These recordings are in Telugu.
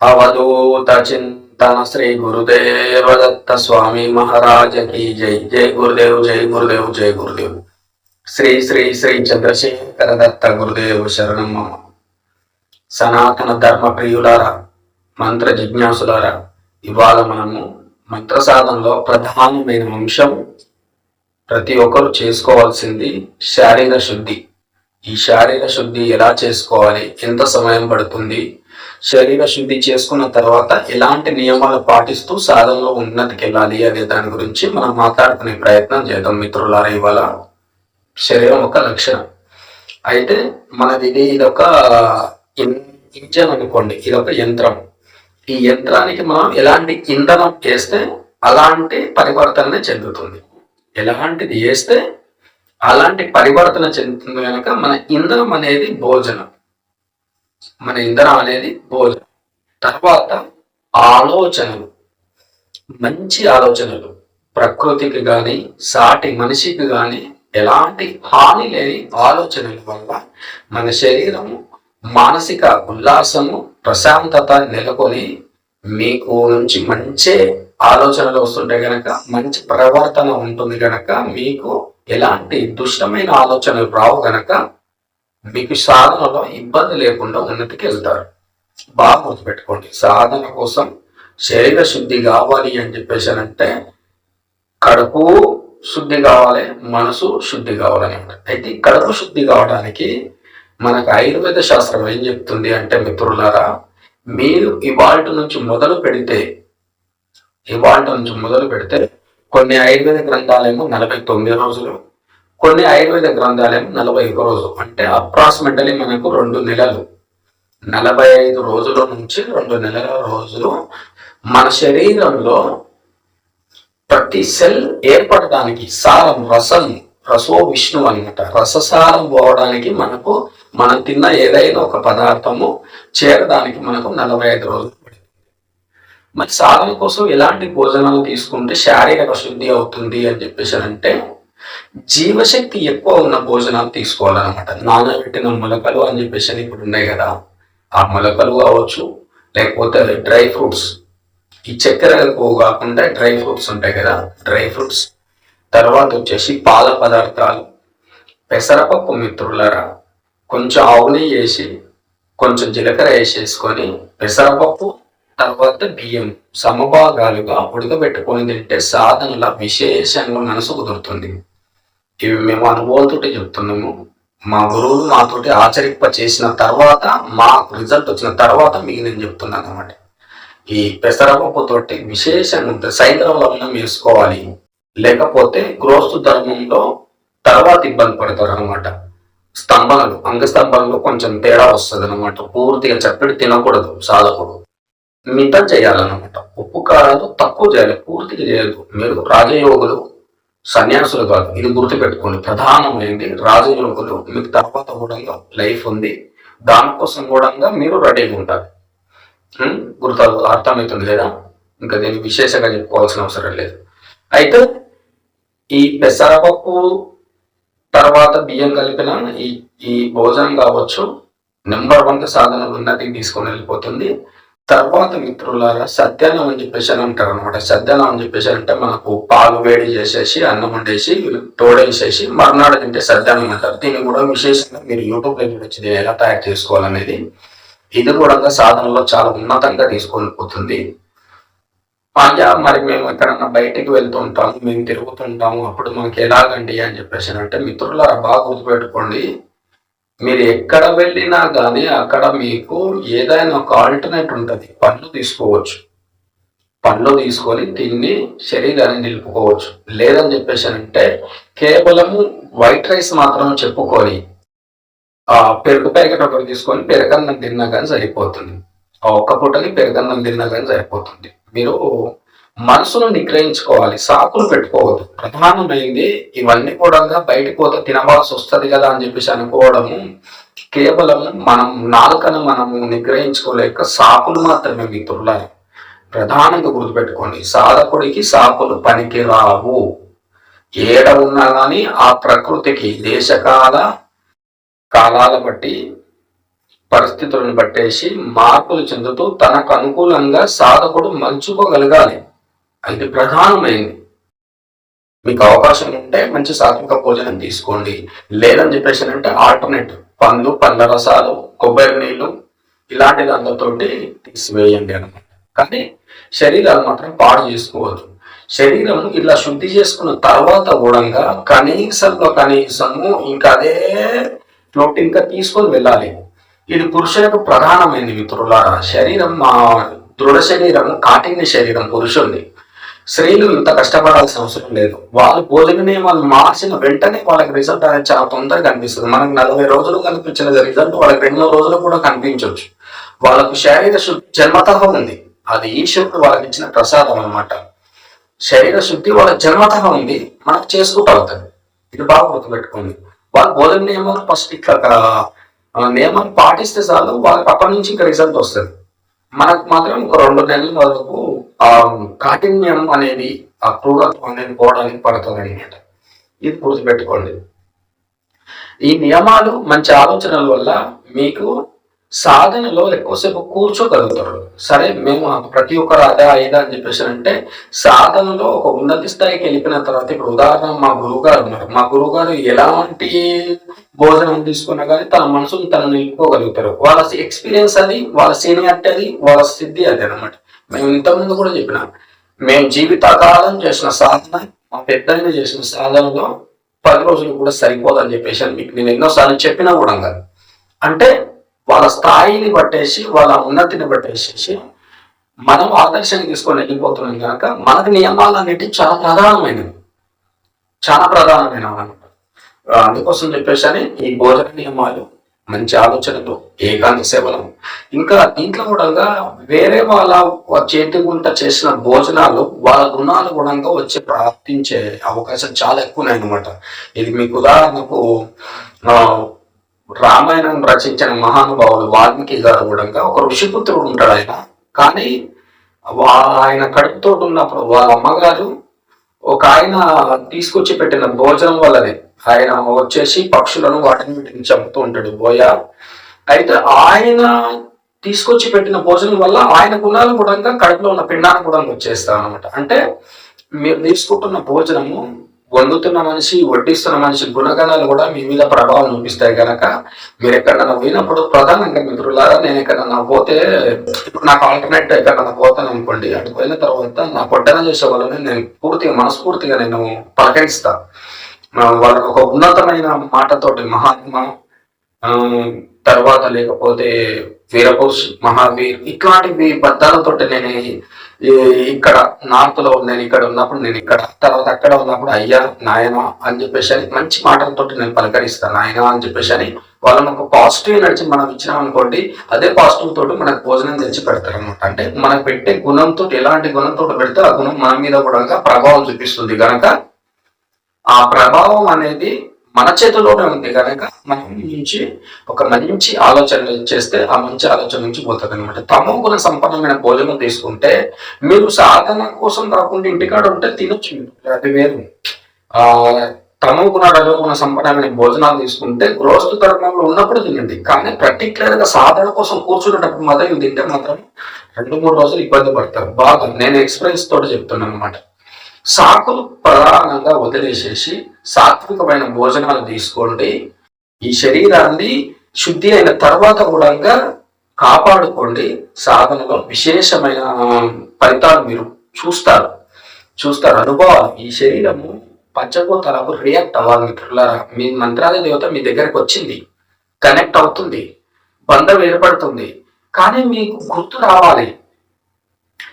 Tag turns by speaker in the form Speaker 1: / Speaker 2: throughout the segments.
Speaker 1: అవధూత చింతన శ్రీ గురుదేవ దత్త స్వామి మహారాజ కీ జై జై గురుదేవ్ జై గురుదేవ్ జై గురుదేవ్ శ్రీ శ్రీ శ్రీ చంద్రశేఖర దత్త గురుదేవ్ శరణం మమ సనాతన ధర్మ ప్రియులారా మంత్ర జిజ్ఞాసులారా ఇవాళ మనము మంత్ర సాధనలో ప్రధానమైన అంశం ప్రతి ఒక్కరు చేసుకోవాల్సింది శారీర శుద్ధి ఈ శారీర శుద్ధి ఎలా చేసుకోవాలి? ఎంత సమయం పడుతుంది? శరీర శుద్ధి చేసుకున్న తర్వాత ఎలాంటి నియమాలు పాటిస్తూ సాధనలో ఉన్నతికి వెళ్ళాలి అనే దాని గురించి మనం మాట్లాడుకునే ప్రయత్నం చేద్దాం మిత్రులారా ఇవాళ. శరీరం ఒక లక్షణం. అయితే మనది ఇది ఇదొక ఇంజన్ అనుకోండి ఇదొక యంత్రం. ఈ యంత్రానికి మనం ఎలాంటి ఇంధనం వేస్తే అలాంటి పరివర్తననే చెందుతుంది. ఎలాంటిది వేస్తే అలాంటి పరివర్తన చెందుతుంది కనుక మన ఇంధనం అనేది భోజనం. మన ఇంధనం అనేది భోజనం తర్వాత ఆలోచనలు. మంచి ఆలోచనలు. ప్రకృతికి కానీ సాటి మనిషికి కానీ ఎలాంటి హాని లేని ఆలోచనల వల్ల మన శరీరము మానసిక ఉల్లాసము ప్రశాంతత నెలకొని మీకు నుంచి మంచి ఆలోచనలు వస్తుంటే గనక మంచి ప్రవర్తన ఉంటుంది గనక మీకు ఎలాంటి దుష్టమైన ఆలోచనలు రావు గనక మీకు సాధనలో ఇబ్బంది లేకుండా ఉన్నతికి వెళ్తారు. బాగా గుర్తుపెట్టుకోండి. సాధన కోసం శరీర శుద్ధి కావాలి అని చెప్పేసి అంటే కడుపు శుద్ధి కావాలి మనసు శుద్ధి కావాలని అంటారు అయితే కడుపు శుద్ధి కావడానికి మనకు ఆయుర్వేద శాస్త్రం ఏం చెప్తుంది అంటే మిత్రులారా మీరు ఇవాళ నుంచి మొదలు పెడితే ఇవాళ నుంచి మొదలు పెడితే కొన్ని ఆయుర్వేద గ్రంథాలేమో నలభై తొమ్మిది రోజులు కొన్ని ఆయుర్వేద గ్రంథాలేమో నలభై ఒక రోజు. అంటే అప్రాక్సిమేట్లీ మనకు రెండు నెలలు. నలభై ఐదు రోజుల నుంచి రెండు నెలల రోజులు మన శరీరంలో ప్రతి సెల్ ఏర్పడడానికి సారం రసం రసో విష్ణు అనమాట రససారం పోవడానికి మనకు మనం తిన్న ఏదైనా ఒక పదార్థము చేరడానికి మనకు నలభై ఐదు రోజులు మరి సారం కోసం ఎలాంటి భోజనాలు తీసుకుంటే శారీరక శుద్ధి అవుతుంది అని చెప్పేసి అంటే జీవశక్తి ఎక్కువ ఉన్న భోజనాలు తీసుకోవాలన్నమాట. నానబెట్టిన మొలకలు అని చెప్పేసి ఇప్పుడు ఉన్నాయి కదా. ఆ మొలకలు కావచ్చు లేకపోతే డ్రై ఫ్రూట్స్. ఈ చక్కెర కాకుండా డ్రై ఫ్రూట్స్ ఉంటాయి కదా. Dry fruits. తర్వాత వచ్చేసి పాల పదార్థాలు. పెసరపప్పు మిత్రులరా కొంచెం ఆవు నెయ్యి వేసి కొంచెం జీలకర్ర వేసేసుకొని పెసరపప్పు తర్వాత బియ్యం సమభాగాలుగా ఉడకబెట్టుకొని తింటే సాధనల విశేషంగా మనసు కుదురుతుంది. ఇవి మేము అనుభవంతో చెప్తున్నాము. మా గురువులు మాతోటి ఆచరింప చేసిన తర్వాత మాకు రిజల్ట్ వచ్చిన తర్వాత మీకు నేను చెప్తున్నాను అనమాట ఈ పెసరపప్పు తోటి విశేషంగా ఉంటుంది సైంద్రం వేసుకోవాలి లేకపోతే గృహస్థు ధర్మంలో తర్వాత ఇబ్బంది పడతారు అనమాట స్తంభాలు అంగస్తంభాలలో కొంచెం తేడా వస్తుంది అనమాట పూర్తిగా చప్పటి తినకూడదు సాధకుడు. మితం చేయాలన్నమాట. ఉప్పు కారాలు తక్కువ చేయాలి పూర్తిగా చేయదు మీరు రాజయోగులు సన్యాసులు కాదు. ఇది గుర్తుపెట్టుకోండి. ప్రధానమైనది రాజయోగులు మీకు తర్వాత కూడా లైఫ్ ఉంది. దానికోసం కూడా మీరు రెడీగా ఉంటారు గుర్తు అర్థమవుతుంది లేదా ఇంకా దీన్ని విశేషంగా చెప్పుకోవాల్సిన అవసరం లేదు. అయితే ఈ పెసరపప్పు తర్వాత బియ్యం కలిపిన ఈ ఈ భోజనం కావచ్చు నెంబర్ వన్ సాధన ఉన్నతికి తీసుకొని వెళ్ళిపోతుంది. తర్వాత మిత్రులారా సత్యాన్నం అని చెప్పేసి అని అంటారు అనమాట సత్యాన్నం అని చెప్పేసి అంటే మనకు పాలు వేడి చేసేసి అన్నం వండేసి తోడేసేసి మర్నాడు తింటే సత్యాన్నం అంటారు. దీన్ని కూడా విశేషంగా మీరు యూట్యూబ్లో దీన్ని ఎలా తయారు చేసుకోవాలనేది. ఇది కూడా సాధనలో చాలా ఉన్నతంగా తీసుకొని పోతుంది అయ్యా మరి మేము ఎక్కడన్నా బయటికి వెళ్తూ ఉంటాము మేము తిరుగుతుంటాము అప్పుడు మనకి ఎలాగండి అని చెప్పేసి అంటే మిత్రులారా బాగా గుర్తుపెట్టుకోండి. మీరు ఎక్కడ వెళ్ళినా కానీ అక్కడ మీకు ఏదైనా ఒక ఆల్టర్నేట్ ఉంటుంది. పండ్లు తీసుకోవచ్చు. పండ్లు తీసుకొని తిని శరీరాన్ని నిలుపుకోవచ్చు. లేదని చెప్పేసి అంటే కేవలము వైట్ రైస్ మాత్రం చెప్పుకొని ఆ పెరుగు ప్యాకెట్ ఒకటి తీసుకొని పెరగన్నం తిన్నా కానీ సరిపోతుంది. ఆ ఒక్క పూటని పెరగన్నం తిన్నా కానీ సరిపోతుంది. మీరు మనసును నిగ్రహించుకోవాలి సాకులు పెట్టుకోవద్దు. ప్రధానమైంది ఇవన్నీ కూడా బయటకు పోతే తినవలసి వస్తుంది కదా అని చెప్పేసి అనుకోవడము కేవలం మనం నాలుకను మనము నిగ్రహించుకోలేక సాకులు మాత్రమే మిత్రులని ప్రధానంగా గుర్తుపెట్టుకోండి సాధకుడికి సాకులు పనికి రావు. ఏడ ఉన్నా కానీ ఆ ప్రకృతికి దేశకాల కాలాల బట్టి పరిస్థితులను బట్టేసి మార్పులు చెందుతూ తనకు అనుకూలంగా సాధకుడు మలుచుకోగలగాలి అది ప్రధానమైంది మీకు అవకాశం ఉంటే మంచి సాత్విక భోజనం తీసుకోండి. లేదని చెప్పేసి అంటే ఆల్టర్నేట్ పండ్లు పండ్ల రసాలు కొబ్బరి నీళ్ళు ఇలాంటి దాంతోటి తీసివేయండి అనమాట కానీ శరీరాలు మాత్రం పాడు చేసుకోవద్దు. శరీరం ఇలా శుద్ధి చేసుకున్న తర్వాత కూడా కనీసంలో కనీసము ఇంకా అదే నోటి ఇంకా తీసుకొని వెళ్ళాలి. ఇది పురుషులకు ప్రధానమైనది మిత్రులారా. శరీరం మా దృఢ శరీరం కాఠిన్య శరీరం పురుషుల్ని స్త్రీలు ఇంత కష్టపడాల్సిన అవసరం లేదు. వాళ్ళు భోజన నియమాలు మార్చిన వెంటనే వాళ్ళకి రిజల్ట్ అనేది చాలా తొందరగా కనిపిస్తుంది మనకు నలభై రోజులు కనిపించిన రిజల్ట్ వాళ్ళకి రెండు రోజులు కూడా కనిపించవచ్చు వాళ్ళకు శరీర శుద్ధి జన్మతహ ఉంది. అది ఈశ్వరుడు వాళ్ళకి ఇచ్చిన ప్రసాదం అనమాట శరీర శుద్ధి వాళ్ళ జన్మతహ ఉంది. మనకు చేసుకుంటూ అవుతుంది ఇది బాగా గుర్తుపెట్టుకోండి. వాళ్ళు భోజన నియమాలు ఫస్ట్ ఇట్లా నియమాలు పాటిస్తే చాలు వాళ్ళకి అప్పటి నుంచి ఇంకా రిజల్ట్ వస్తుంది. మనకు మాత్రం ఒక రెండు నెలల వరకు కాఠిన్యం అనేది ఆ క్రూరత్వం అనేది పోవడానికి పడుతుంది అనమాట ఇది గుర్తుపెట్టుకోండి. ఈ నియమాలు మంచి ఆలోచనల వల్ల మీకు సాధనలో ఎక్కువసేపు కూర్చోగలుగుతారు. సరే మేము ప్రతి ఒక్కరు అదే అయిదా అని చెప్పేసి అంటే సాధనలో ఒక ఉన్నత స్థాయికి వెళ్ళిపోయిన తర్వాత ఇప్పుడు ఉదాహరణ మా గురువుగారు ఉన్నారు. మా గురువుగారు ఎలాంటి భోజనం తీసుకున్నా కానీ తన మనసును తను నిలుపుకోగలుగుతారు. వాళ్ళ ఎక్స్పీరియన్స్ అది వాళ్ళ సీనియారిటీ అది వాళ్ళ సిద్ధి అది అనమాట మేము ఇంతకుముందు కూడా చెప్పిన. మేము జీవితకాలం చేసిన సాధన మా పెద్దయిన చేసిన సాధనలో పది రోజులు కూడా సరిపోదని చెప్పేసి అని మీకు నేను ఎన్నోసార్లు చెప్పినా కూడా కాదు. అంటే వాళ్ళ స్థాయిని బట్టేసి వాళ్ళ ఉన్నతిని బట్టేసేసి మనం ఆదర్శాన్ని తీసుకొని వెళ్ళిపోతున్నాం కనుక మనకు నియమాలు అనేటివి చాలా ప్రధానమైనవి. చాలా ప్రధానమైన అందుకోసం చెప్పేసి అని ఈ భోజన నియమాలు మంచి ఆలోచనలు ఏకాంత సేవలము. ఇంకా దీంట్లో కూడా వేరే వాళ్ళ చేతి గుంట చేసిన భోజనాలు వాళ్ళ గుణాలు కూడా వచ్చి ప్రాప్తించే అవకాశం చాలా ఎక్కువ అనమాట ఇది మీకు ఉదాహరణకు రామాయణం రచించిన మహానుభావులు వాల్మీకి గారు కూడా ఒక ఋషిపుత్రుడు ఉంటాడు ఆయన. కానీ ఆయన కడుపుతో ఉన్నప్పుడు వాళ్ళ అమ్మగారు ఒక ఆయన తీసుకొచ్చి పెట్టిన భోజనం వల్లనే ఆయన వచ్చేసి పక్షులను వాటిని వీటిని చంపుతూ ఉంటాడు. బోయ. అయితే ఆయన తీసుకొచ్చి పెట్టిన భోజనం వల్ల ఆయన గుణాలు కూడా కడుపులో ఉన్న పిండాన్ని కూడా వచ్చేస్తాం అనమాట అంటే మీరు తీసుకుంటున్న భోజనము వండుతున్న మనిషి వడ్డిస్తున్న మనిషి గుణగణాలు కూడా మీ మీద ప్రభావం చూపిస్తాయి కనుక మీరు ఎక్కడన్నా పోయినప్పుడు ప్రధానంగా మిత్రులారా నేను ఎక్కడన్నా పోతే ఇప్పుడు నాకు ఆల్టర్నేట్ ఎక్కడన్నా పోతాను అనుకోండి అటు పోయిన తర్వాత నా పొట్టన చేసే వాళ్ళని నేను పూర్తిగా మనస్ఫూర్తిగా నేను పలకరిస్తాను వాళ్ళ ఒక ఉన్నతమైన మాటతోటి మహాత్మ తర్వాత లేకపోతే వీరపోస్ మహావీర్ ఇట్లాంటివి బద్దాలతోటి నేను ఈ- ఇక్కడ నార్త్లో నేను ఇక్కడ ఉన్నప్పుడు నేను ఇక్కడ తర్వాత అక్కడ ఉన్నప్పుడు అయ్యా నాయన అని చెప్పేసి అని మంచి మాటలతోటి నేను పలకరిస్తాను నాయన అని చెప్పేసి అని వాళ్ళని ఒక పాజిటివ్ ఎనర్జీ మనం ఇచ్చినాం అనుకోండి అదే పాజిటివ్ తోటి మనకు భోజనం తెచ్చి పెడతారు అనమాట అంటే మనకు పెట్టే గుణంతో ఎలాంటి గుణంతో పెడితే ఆ గుణం మన మీద కూడా ప్రభావం చూపిస్తుంది కనుక ఆ ప్రభావం అనేది మన చేతిలోనే ఉంది కనుక మనం నుంచి ఒక మంచి ఆలోచన చేస్తే ఆ మంచి ఆలోచన నుంచి పోతుంది అనమాట తమో గుణ సంపన్నమైన భోజనం తీసుకుంటే మీరు సాధన కోసం కాకుండా ఇంటికాడ ఉంటే తినొచ్చు. అది వేరు. ఆ తమో గుణ రజోగుణ సంపన్నమైన భోజనాలు తీసుకుంటే గృహస్థు ధర్మంలో ఉన్నప్పుడు తినండి. కానీ పర్టికులర్గా సాధన కోసం కూర్చునేటప్పుడు మాత్రం తింటే మాత్రం రెండు మూడు రోజులు ఇబ్బంది పడతారు. బాగా నేను ఎక్స్పీరియన్స్ తోటి చెప్తున్నాను అనమాట సాకులు ప్రధానంగా వదిలేసేసి సాత్వికమైన భోజనాలు తీసుకోండి. ఈ శరీరాన్ని శుద్ధి అయిన తర్వాత కూడా కాపాడుకోండి. సాధనలో విశేషమైన ఫలితాలు మీరు చూస్తారు. చూస్తారు అనుభవాలు. ఈ శరీరము పంచభూతాలకు రియాక్ట్ అవ్వాలి మిత్రులారా. మీ మంత్రాలయ దేవత మీ దగ్గరకు వచ్చింది. కనెక్ట్ అవుతుంది. బంధం ఏర్పడుతుంది. కానీ మీకు గుర్తు రావాలి.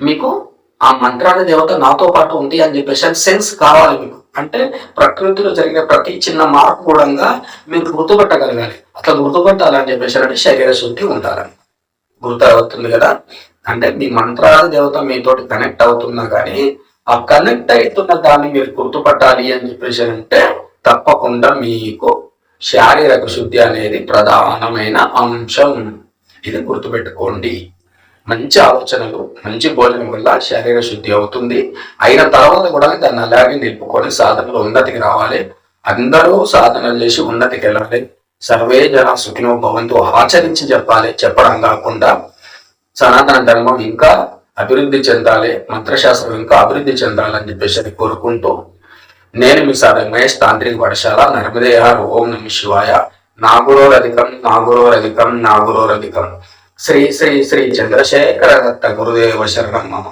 Speaker 1: మీకు ఆ మంత్రాల దేవత నాతో పాటు ఉంది అని చెప్పేసి సెన్స్ కావాలి మీకు. అంటే ప్రకృతిలో జరిగిన ప్రతి చిన్న మార్పు కూడా మీరు గుర్తుపట్టగలగాలి. అట్లా గుర్తుపట్టాలని చెప్పేసి అంటే శరీర శుద్ధి ఉంటారని గుర్తు అవుతుంది కదా? అంటే మీ మంత్రాల దేవత మీతోటి కనెక్ట్ అవుతున్నా కానీ ఆ కనెక్ట్ అవుతున్న దాన్ని మీరు గుర్తుపట్టాలి అని చెప్పేసి అంటే తప్పకుండా మీకు శారీరక శుద్ధి అనేది ప్రధానమైన అంశం. ఇది గుర్తుపెట్టుకోండి. మంచి ఆలోచనలు మంచి భోజనం వల్ల శరీర శుద్ధి అవుతుంది. అయిన తర్వాత కూడా దాన్ని అలాగే నిలుపుకొని సాధనలో ఉన్నతికి రావాలి. అందరూ సాధనలు చేసి ఉన్నతికి వెళ్ళాలి. సర్వే జన సుఖినో భవంతు ఆచరించి చెప్పాలి. చెప్పడం కాకుండా సనాతన ధర్మం ఇంకా అభివృద్ధి చెందాలి. మంత్రశాస్త్రం ఇంకా అభివృద్ధి చెందాలని చెప్పేసి కోరుకుంటూ నేను మీ సార్ మహేష్ తాంత్రిక పాఠశాల నర్మదేహార్. ఓం నమ శివాయ. నాగురోరధికం నాగురోరధికం నాగురోరధికం. శ్రీ శ్రీ శ్రీ చంద్రశేఖర దత్త గురుదేవ శరణం మమ